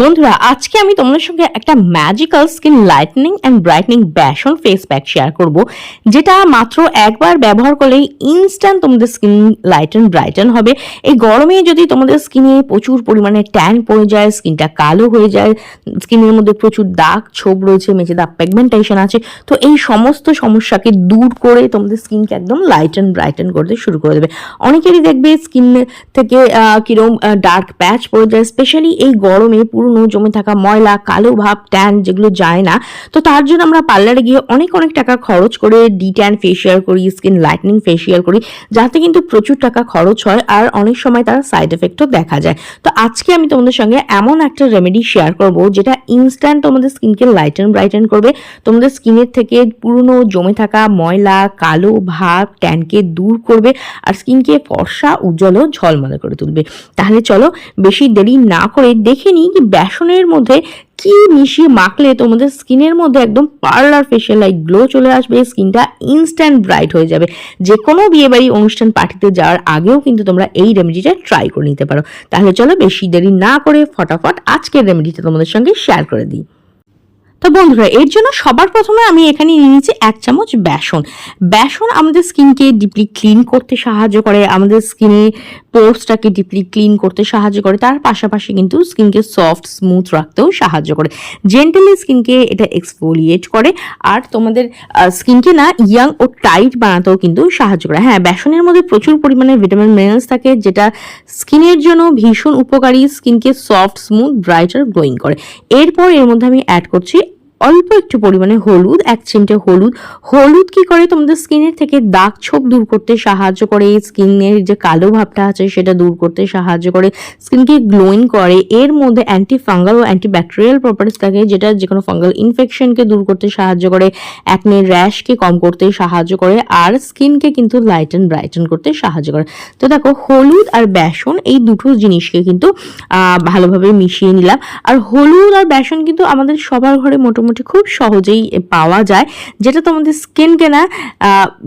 বন্ধুরা, আজকে আমি তোমাদের সঙ্গে একটা magical skin lightening and brightening besan face pack share করব, যেটা মাত্র একবার ব্যবহার করলেই ইনস্ট্যান্ট তোমাদের স্কিন লাইটেন ব্রাইটেন হবে। এই গরমে যদি তোমাদের স্কিনে প্রচুর পরিমাণে ট্যান পড়ে যায় স্কিনটা কালো হয়ে যায় স্কিনের মধ্যে প্রচুর দাগ ছোপ রয়েছে মেঝে দাগ পিগমেন্টেশন আছে, তো এই সমস্ত সমস্যাকে দূর করে তোমাদের স্কিনকে একদম লাইটেন ব্রাইটেন করতে শুরু করে দেবে। অনেকেরই দেখবে স্কিন থেকে কিরম ডার্ক প্যাচ পড়ে যায় স্পেশালি এই গরমে পুরনো, জমে থাকা ময়লা, কালো ভাব ট্যান যেগুলো যায় না, তো তার জন্য আমরা পার্লারে গিয়ে অনেক অনেক টাকা খরচ করে ডি ট্যান ফেসিয়াল করি স্কিন লাইটনিং ফেসিয়াল করি, যাতে কিন্তু প্রচুর টাকা খরচ হয় আর অনেক সময় তার সাইড এফেক্টও দেখা যায়। তো আজকে আমি তোমাদের সঙ্গে এমন একটা রেমেডি শেয়ার করব, যেটা ইনস্ট্যান্ট তোমাদের স্কিনকে লাইটেন ব্রাইটেন করবে। তোমাদের স্কিনের থেকে পুরনো, জমে থাকা ময়লা, কালো ভাব ট্যানকে দূর করবে আর স্কিনকে ফর্সা, উজ্জ্বল ও ঝলমলে করে তুলবে। তাহলে চলো, বেশি দেরি না করে দেখে নিই কি বেসনের মধ্যে কি মিশিয়ে মাখলে তোমাদের স্কিনের মধ্যে একদম পার্লার ফেশিয়াল লাইক গ্লো চলে আসবে, স্কিনটা ইনস্ট্যান্ট ব্রাইট হয়ে যাবে। যে কোনো বিয়েবাড়ি অনুষ্ঠান পার্টিতে যাওয়ার আগেও কিন্তু তোমরা এই রেমেডিটা ট্রাই করে নিতে পারো। তাহলে চলো বেশি দেরি না করে ফটাফট আজকের রেমেডিটা তোমাদের সঙ্গে শেয়ার করে দিই। তো বন্ধুরা, এর জন্য সবার প্রথমে আমি এখানে নিয়ে নিয়েছি এক চামচ বেসন। বেসন আমাদের স্কিনকে ডিপলি ক্লিন করতে সাহায্য করে, আমাদের স্কিনে পোর্সটাকে ডিপলি ক্লিন করতে সাহায্য করে, তার পাশাপাশি কিন্তু স্কিনকে সফট স্মুথ রাখতেও সাহায্য করে। জেন্টালি স্কিনকে এটা এক্সফোলিয়েট করে, আর তোমাদের স্কিনকে না ইয়াং ও টাইট বানাতেও কিন্তু সাহায্য করে। হ্যাঁ বেসনের মধ্যে প্রচুর পরিমাণে ভিটামিন মিনারেলস থাকে, যেটা স্কিনের জন্য ভীষণ উপকারী, স্কিনকে সফট স্মুথ ব্রাইটার গ্লোয়িং করে। এরপর এর মধ্যে আমি অ্যাড করছি অল্প একটু পরিমাণে হলুদ, এক চিমটে হলুদ। হলুদ কি করে? তোমাদের স্কিনের থেকে দাগ ছোপ দূর করতে সাহায্য করে। স্কিনের যে কালো ভাবটা আছে, সেটা দূর করতে সাহায্য করে। স্কিনকে গ্লোয়িং করে। এর মধ্যে অ্যান্টি ফাঙ্গাল ও অ্যান্টি ব্যাকটেরিয়াল প্রপার্টিস থাকে, যেটা যে কোনো ফাঙ্গাল ইনফেকশনকে দূর করতে সাহায্য করে অ্যাকনে র্যাশকে কম করতে সাহায্য করে, আর স্কিনকে কিন্তু লাইট লাইটেন ব্রাইটেন করতে সাহায্য করে। তো দেখো, হলুদ আর বেসন, এই দুটো জিনিসকে কিন্তু ভালোভাবে মিশিয়ে নিলাম। আর হলুদ আর বেসন কিন্তু আমাদের সবার ঘরে মোটামুটি খুব সহজেই পাওয়া যায়। যেটা তোমাদের স্কিনকে না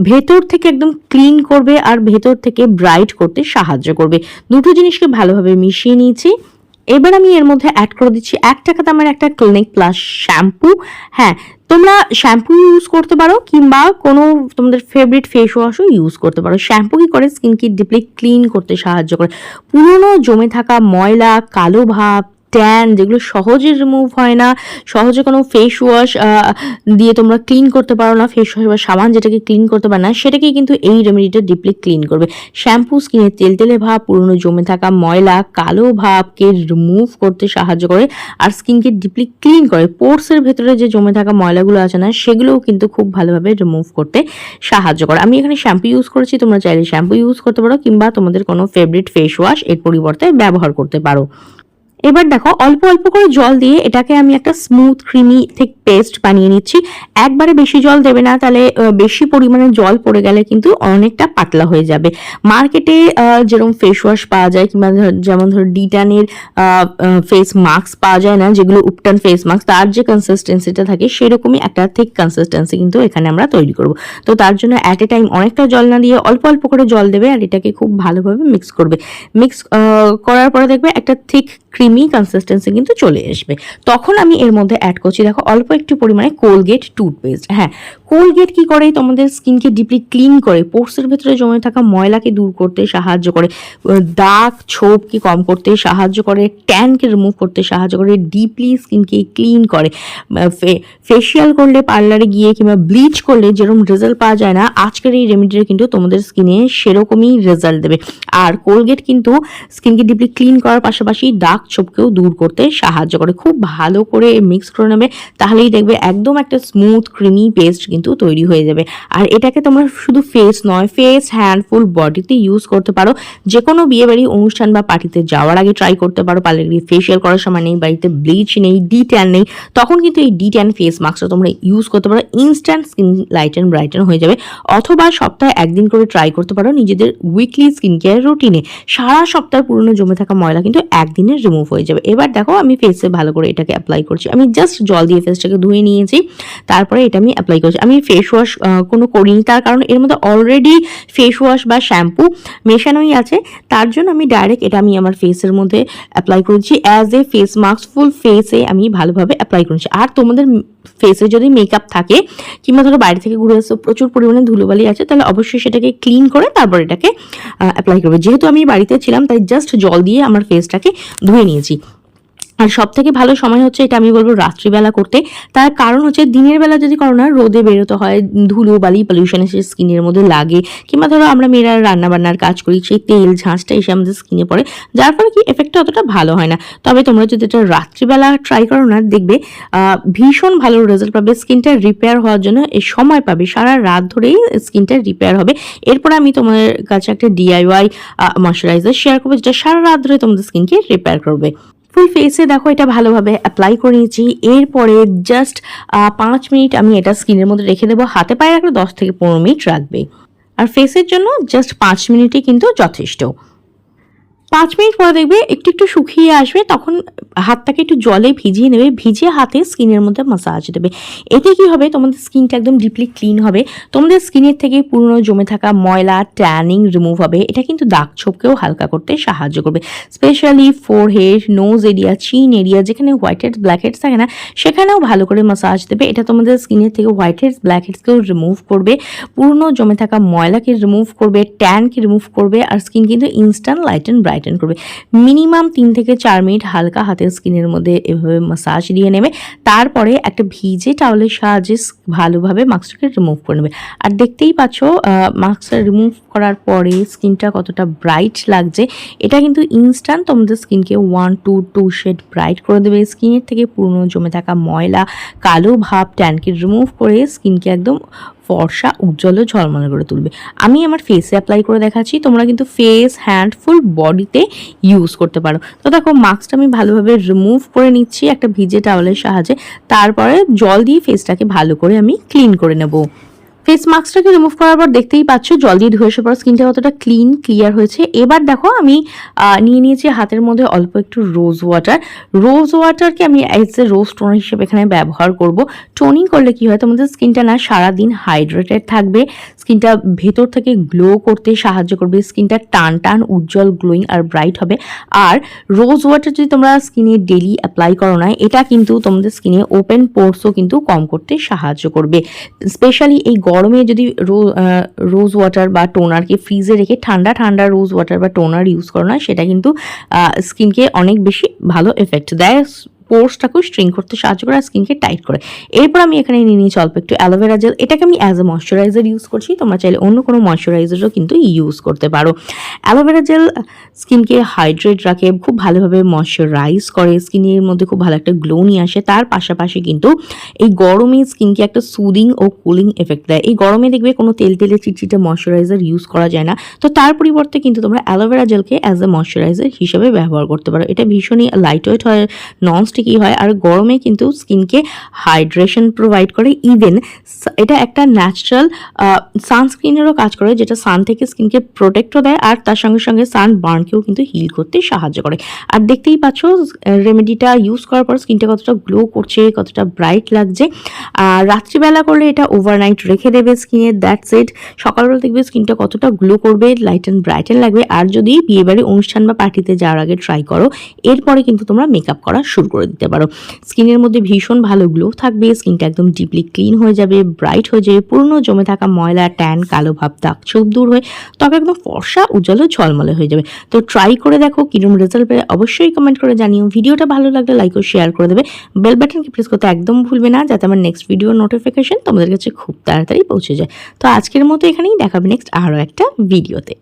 ভেতর থেকে একদম ক্লিন করবে আর ভেতর থেকে ব্রাইট করতে সাহায্য করবে। দুটো জিনিসকে ভালোভাবে মিশিয়ে নিয়েছি। এবার আমি এর মধ্যে অ্যাড করে দিচ্ছি এক টাকা দামের একটা ক্লিনিক প্লাস শ্যাম্পু হ্যাঁ তোমরা শ্যাম্পু ইউজ করতে পারো কিংবা কোনো তোমাদের ফেভারিট ফেস ওয়াশও ইউজ করতে পারো। শ্যাম্পু কি করে? স্কিনকে ডিপলি ক্লিন করতে সাহায্য করে। পুরনো জমে থাকা ময়লা, কালো ভাব ট্যান যেগুলো সহজে রিমুভ হয় না, সহজে কোনো ফেস ওয়াশ দিয়ে তোমরা ক্লিন করতে পারো না ফেস ওয়াশ বা সাবান যেটাকে ক্লিন করতে পারো না সেটাকে কিন্তু এই রেমেডিটা ডিপলি ক্লিন করবে। শ্যাম্পু স্কিনে তেলতেলে ভাব, পুরনো জমে থাকা ময়লা, কালো ভাবকে রিমুভ করতে সাহায্য করে আর স্কিনকে ডিপলি ক্লিন করে। পোর্সের ভেতরে যে জমে থাকা ময়লাগুলো আছে না, সেগুলোও কিন্তু খুব ভালোভাবে রিমুভ করতে সাহায্য করে। আমি এখানে শ্যাম্পু ইউজ করেছি, তোমরা চাইলে শ্যাম্পু ইউজ করতে পারো কিংবা তোমাদের কোনো ফেভারিট ফেস ওয়াশ এর পরিবর্তে ব্যবহার করতে পারো। এবার দেখো, অল্প অল্প করে জল দিয়ে এটাকে আমি একটা স্মুথ ক্রিমি ঠিক পেস্ট বানিয়ে নিচ্ছি। একবারে বেশি জল দেবে না, তাহলে বেশি পরিমাণে জল পড়ে গেলে কিন্তু অনেকটা পাতলা হয়ে যাবে। মার্কেটে যেরকম ফেস ওয়াশ পাওয়া যায় কিংবা যেমন ধর ডিটানের ফেস মাস্ক পাওয়া যায় না, যেগুলো উপটান ফেস মাস্ক তার যে কনসিস্টেন্সিটা থাকে, সেরকমই একটা থিক কনসিস্টেন্সি কিন্তু এখানে আমরা তৈরি করব। তো তার জন্য অ্যাট এ টাইম অনেকটা জল না দিয়ে অল্প অল্প করে জল দেবে আর এটাকে খুব ভালোভাবে মিক্স করবে। মিক্স করার পরে দেখবে একটা থিক ক্রিমি কনসিস্টেন্সি কিন্তু চলে আসবে। তখন আমি এর মধ্যে অ্যাড করছি, দেখো অল্প একটু পরিমাণে কোলগেট টুথপেস্ট হ্যাঁ কোলগেট কি করে? তোমাদের স্কিনকে ডিপলি ক্লিন করে পোর্সের ভেতরে জমে থাকা ময়লাকে দূর করতে সাহায্য করে, দাগ, ছোপকে কম করতে সাহায্য করে ট্যানকে রিমুভ করতে সাহায্য করে ডিপলি স্কিনকে ক্লিন করে। ফেসিয়াল করলে পার্লারে গিয়ে কিংবা ব্লিচ করলে যেরকম রেজাল্ট পাওয়া যায় না, আজকের এই রেমেডিটা কিন্তু তোমাদের স্কিনে সেরকমই রেজাল্ট দেবে। আর কোলগেট কিন্তু স্কিনকে ডিপলি ক্লিন করার পাশাপাশি দাগ ছোপকেও দূর করতে সাহায্য করে। খুব ভালো করে মিক্স করে নেবে, তাহলেই দেখবে একদম একটা স্মুথ ক্রিমি পেস্ট কিন্তু তৈরি হয়ে যাবে। আর এটাকে তোমরা শুধু ফেস নয় ফেস হ্যান্ড ফুল বডিতে ইউজ করতে পারো। যে কোনো বিয়েবাড়ি অনুষ্ঠান বা পার্টিতে যাওয়ার আগে ট্রাই করতে পারো। পার্লারে ফেসিয়াল করার সময় নেই, বাড়িতে ব্লিচ নেই ডি ট্যান নেই, তখন কিন্তু এই ডি ট্যান ফেস মাস্কটা তোমরা ইউজ করতে পারো। ইনস্ট্যান্ট স্কিন লাইটেন ব্রাইটেন হয়ে যাবে। অথবা সপ্তাহে একদিন করে ট্রাই করতে পারো নিজেদের উইকলি স্কিন কেয়ার রুটিনে সারা সপ্তাহ পুরনো জমে থাকা ময়লা কিন্তু একদিনে রিমুভ হয়ে যাবে। এবার দেখো আমি ফেসে ভালো করে এটাকে অ্যাপ্লাই করছি। আমি জাস্ট জল দিয়ে ফেসটাকে ধুয়ে নিয়েছি, তারপরে এটা আমি অ্যাপ্লাই করছি। আমি ফেস ওয়াশ কোনো করিনি, তার কারণ এর মধ্যে অলরেডি ফেস ওয়াশ বা শ্যাম্পু মেশানোই আছে। তার জন্য আমি ডাইরেক্ট এটা আমি আমার ফেসের মধ্যে অ্যাপ্লাই করেছি। As a face mask full ফেসে আমি ভালোভাবে অ্যাপ্লাই করেছি। আর তোমাদের ফেসে যদি মেকআপ থাকে, কিংবা ধরো বাইরে থেকে ঘুরে আসছো প্রচুর পরিমাণে ধুলোবালি আছে, তাহলে অবশ্যই সেটাকে ক্লিন করে তারপর এটাকে অ্যাপ্লাই করবে। যেহেতু আমি বাড়িতে ছিলাম, তাই জাস্ট জল দিয়ে আমার ফেসটাকে ধুয়ে নিয়েছি। sí. আর সব থেকে ভালো সময় হচ্ছে এটা আমি বলব রাত্রিবেলা করতে। তার কারণ হচ্ছে দিনের বেলা যদি করো না, রোদে বেরোতে হয়, ধুলো, বালি পলিউশন এসে স্কিনের মধ্যে লাগে, কিংবা ধরো আমরা মেয়েরা রান্নাবান্নার কাজ করি, সেই তেল ঝাঁসটা এসে আমাদের স্কিনে পড়ে, যার ফলে কি এফেক্টটা অতটা ভালো হয় না। তবে তোমরা যদি এটা রাত্রিবেলা ট্রাই করো না, দেখবে ভীষণ ভালো রেজাল্ট পাবে স্কিনটা রিপেয়ার হওয়ার জন্য সময় পাবে, সারা রাত ধরেই স্কিনটা রিপেয়ার হবে। এরপর আমি তোমাদের কাছে একটা ডিআইওয়াই ময়শ্চারাইজার শেয়ার করব, যেটা সারা রাত ধরে তোমাদের স্কিনকে রিপেয়ার করবে। ফুল ফেসে দেখো এটা ভালোভাবে অ্যাপ্লাই করে নিয়েছি। এরপরে জাস্ট পাঁচ মিনিট আমি এটা স্কিনের মধ্যে রেখে দেবো। হাতে পায়ে রাখলে দশ থেকে পনেরো মিনিট রাখবে। আর ফেসের জন্য জাস্ট পাঁচ মিনিটই কিন্তু যথেষ্ট। পাঁচ মিনিট পরে দেখবে একটু একটু শুকিয়ে আসবে, তখন হাতটাকে একটু জলে ভিজিয়ে নেবে, ভিজিয়ে হাতে স্কিনের মধ্যে মাসাজ দেবে। এতে কি হবে? তোমাদের স্কিনটা একদম ডিপলি ক্লিন হবে। তোমাদের স্কিনের থেকে পুরনো জমে থাকা ময়লা ট্যানিং রিমুভ হবে। এটা কিন্তু দাগ ছোপকেও হালকা করতে সাহায্য করবে। Specially forehead nose area chin area যেখানে হোয়াইট হেড ব্ল্যাক হেডস থাকে না, সেখানেও ভালো করে মাসাজ দেবে। এটা তোমাদের স্কিনের থেকে হোয়াইট হেডস ব্ল্যাক হেডসকেও রিমুভ করবে। পুরনো জমে থাকা ময়লাকে রিমুভ করবে ট্যানকে রিমুভ করবে, আর স্কিন কিন্তু ইনস্ট্যান্ট লাইট অ্যান্ড ব্রাইটেন করবে। মিনিমাম তিন থেকে চার মিনিট হালকা হাতে স্কিনের মধ্যে এভাবে মাসাজ দিয়ে নেবে। তারপরে একটা ভিজে টাওয়ালের সাহায্যে ভালোভাবে মাস্কটাকে রিমুভ করে নেবে। আর দেখতেই পাচ্ছ মাস্কটা রিমুভ করার পরে স্কিনটা কতটা ব্রাইট লাগছে, এটা কিন্তু ইনস্ট্যান্ট তোমাদের স্কিনকে one to two shade bright করে দেবে। স্কিনের থেকে পুরনো জমে থাকা ময়লা, কালো ভাব ট্যানকে রিমুভ করে স্কিনকে একদম ফর্সা, উজ্জ্বল ও ঝলমলে করে তুলবে। আমি আমার ফেসে অ্যাপ্লাই করে দেখাচ্ছি, তোমরা কিন্তু ফেস হ্যান্ড ফুল বডিতে ইউজ করতে পারো। তো দেখো মাস্কটা আমি ভালোভাবে রিমুভ করে নিচ্ছি একটা ভিজে টাওয়ালের সাহায্যে। তারপরে জল দিয়ে ফেসটাকে ভালো করে আমি ক্লিন করে নেব। ফেস মাস্কটাকে রিমুভ করার পর দেখতেই পাচ্ছ জল দিয়ে ধুয়ে পর স্কিনটা কতটা ক্লিন ক্লিয়ার হয়েছে। এবার দেখো আমি নিয়ে নিয়েছি হাতের মধ্যে অল্প একটু রোজ ওয়াটার রোজ ওয়াটারকে আমি এজ এ রোজ টোনার হিসেবে এখানে ব্যবহার করব। টোনিং করলে কি হয়? তোমাদের স্কিনটা না সারাদিন হাইড্রেটেড থাকবে। স্কিনটা ভেতর থেকে গ্লো করতে সাহায্য করবে। স্কিনটা টান টান, উজ্জ্বল গ্লোয়িং আর ব্রাইট হবে। আর রোজ ওয়াটার যদি তোমরা স্কিনে ডেলি অ্যাপ্লাই করো না, এটা কিন্তু তোমাদের স্কিনে ওপেন পোর্সও কিন্তু কম করতে সাহায্য করবে। স্পেশালি এই গরমে যদি রো- রোজ ওয়াটার বা টোনারকে ফ্রিজে রেখে ঠান্ডা ঠান্ডা রোজ ওয়াটার বা টোনার ইউজ করো না, সেটা কিন্তু স্কিনকে অনেক বেশি ভালো এফেক্ট দেয়। পোর্সটাকেও স্ট্রিং করতে সাহায্য করে আর স্কিনকে টাইট করে। এরপর আমি এখানে নিয়ে নিয়েছি অল্প একটু অ্যালোভেরা জেল এটাকে আমি অ্যাজ এ ময়শ্চারাইজার ইউজ করছি। তোমরা চাইলে অন্য কোনো ময়শ্চারাইজারও কিন্তু ইউজ করতে পারো। অ্যালোভেরা জেল স্কিনকে হাইড্রেট রাখে, খুব ভালোভাবে ময়শ্চারাইজ করে। স্কিনের মধ্যে খুব ভালো একটা গ্লো নিয়ে আসে। তার পাশাপাশি কিন্তু এই গরমে স্কিনকে একটা সুদিং ও কুলিং এফেক্ট দেয়। এই গরমে দেখবে কোনো তেল তেলে চিটচিটে ময়শ্চারাইজার ইউজ করা যায় না। তো তার পরিবর্তে কিন্তু তোমরা অ্যালোভেরা জেলকে অ্যাজ এ ময়শ্চারাইজার হিসেবে ব্যবহার করতে পারো। এটা ভীষণই লাইট ওয়েট হয় নন স্টিকি হয়? আর গরমে কিন্তু স্কিনকে হাইড্রেশন প্রোভাইড করে। ইভেন এটা একটা ন্যাচারাল সানস্ক্রিনেরও কাজ করে, যেটা সান থেকে স্কিনকে প্রোটেক্টও দেয়, আর তার সঙ্গে সঙ্গে সান বার্নকেও কিন্তু হিল করতে সাহায্য করে। আর দেখতেই পাচ্ছ রেমেডিটা ইউজ করার পর স্কিনটা কতটা গ্লো করছে, কতটা ব্রাইট লাগছে। আর রাত্রিবেলা করলে এটা ওভারনাইট রেখে দেবে স্কিনে দ্যাটস ইট সকালবেলা দেখবে স্কিনটা কতটা গ্লো করবে লাইট অ্যান্ড ব্রাইটেন লাগবে। আর যদি বিয়েবাড়ি অনুষ্ঠান বা পার্টিতে যাওয়ার আগে ট্রাই করো, এরপরে কিন্তু তোমরা মেকআপ করা শুরু করে দিতে পারো। স্কিনের মধ্যে ভীষণ ভালো গ্লো থাকবে, স্কিনটা একদম ডিপলি ক্লিন হয়ে যাবে ব্রাইট হয়ে যাবে, পুরনো জমে থাকা ময়লা ট্যান কালো ভাব, দাগ ছোপ দূর হয়ে ত্বক একদম ফর্সা, উজ্জ্বল ঝলমলে হয়ে যাবে। তো ট্রাই করে দেখো কিরম রেজাল্ট পেলে অবশ্যই কমেন্ট করে জানিও। ভিডিওটা ভালো লাগলে লাইক ও শেয়ার করে দেবে। বেল বাটনকে প্রেস করতে একদম ভুলবে না, যাতে আমার নেক্সট ভিডিও নোটিফিকেশন তোমাদের কাছে খুব তাড়াতাড়ি পৌঁছে যায়। তো আজকের মতো এখানেই দেখাবে নেক্সট আরও একটা ভিডিওতে